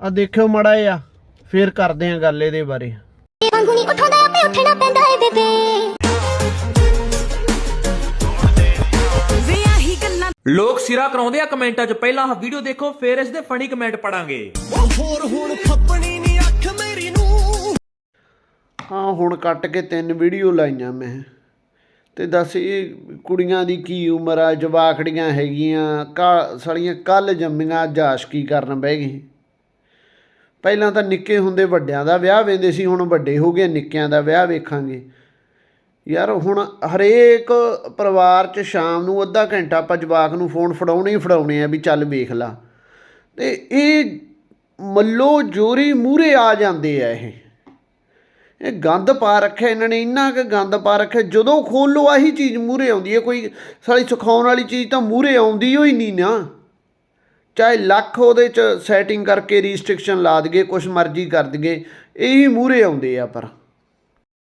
ਆ ਦੇਖਿਓ ਮੜਾ ਆ ਫੇਰ ਕਰਦੇ ਆ ਗੱਲ ਇਹਦੇ ਬਾਰੇ। ਵਾਂਗੂ ਨਹੀਂ ਉਠਾਉਂਦਾ ਆਪੇ ਉੱਠਣਾ ਪੈਂਦਾ ਏ ਬੇਬੇ ਵੇ ਆਹੀ ਗੱਲਾਂ ਲੋਕ ਸਿਰਾ ਕਰਾਉਂਦੇ ਆ ਕਮੈਂਟਾਂ 'ਚ ਪਹਿਲਾਂ ਵੀਡੀਓ ਦੇਖੋ ਫਿਰ ਇਸ ਦੇ ਫਨੀ ਕਮੈਂਟ ਪੜਾਂਗੇ। ਹਾਂ ਹੁਣ ਕੱਟ ਕੇ ਤਿੰਨ ਵੀਡੀਓ ਲਾਈਆਂ ਮੈਂ। ਤੇ ਦੱਸ ਇਹ ਕੁੜੀਆਂ ਦੀ ਕੀ ਉਮਰ ਆ ਜਵਾਕੜੀਆਂ ਹੈਗੀਆਂ ਕਾ ਸਾਲੀਆਂ ਕੱਲ ਜੰਮੀਆਂ ਅੱਜ ਆਸ਼ਕੀ ਕਰਨ ਬਹਿ ਗਏ। ਪਹਿਲਾਂ ਤਾਂ ਨਿੱਕੇ ਹੁੰਦੇ ਵੱਡਿਆਂ ਦਾ ਵਿਆਹ ਵੇਂਦੇ ਸੀ, ਹੁਣ ਵੱਡੇ ਹੋ ਗਏ, ਨਿੱਕਿਆਂ ਦਾ ਵਿਆਹ ਵੇਖਾਂਗੇ। ਯਾਰ ਹੁਣ ਹਰੇਕ ਪਰਿਵਾਰ 'ਚ ਸ਼ਾਮ ਨੂੰ ਅੱਧਾ ਘੰਟਾ ਆਪਾਂ ਜਵਾਕ ਨੂੰ ਫੋਨ ਫੜਾਉਣੇ ਹੀ ਫੜਾਉਣੇ ਆ ਵੀ ਚੱਲ ਵੇਖ ਲਾ। ਤੇ ਇਹ ਮੱਲੋ ਜੋਰੀ ਮੂਰੇ ਆ ਜਾਂਦੇ ਆ ਇਹ। ਇਹ ਗੰਦ ਪਾ ਰੱਖਿਆ ਇਹਨਾਂ ਨੇ, ਇੰਨਾ ਕੁ ਗੰਦ ਪਾ ਰੱਖਿਆ, ਜਦੋਂ ਖੋਲੋ ਆਹੀ ਚੀਜ਼ ਮੂਰੇ ਆਉਂਦੀ ਹੈ, ਕੋਈ ਸਾਲੀ ਸਿਖਾਉਣ ਵਾਲੀ ਚੀਜ਼ ਤਾਂ ਮੂਰੇ ਆਉਂਦੀ ਹੋਈ ਨਹੀਂ ਨਾ। ਚਾਹੇ ਲੱਖ ਉਹਦੇ ਚ ਸੈਟਿੰਗ ਕਰਕੇ ਰੀਸਟ੍ਰਿਕਸ਼ਨ ਲਾ ਦਈਏ, ਕੁਛ ਮਰਜ਼ੀ ਕਰ ਦਈਏ, ਇਹੀ ਮੂਰੇ ਆਉਂਦੇ ਆ ਪਰ।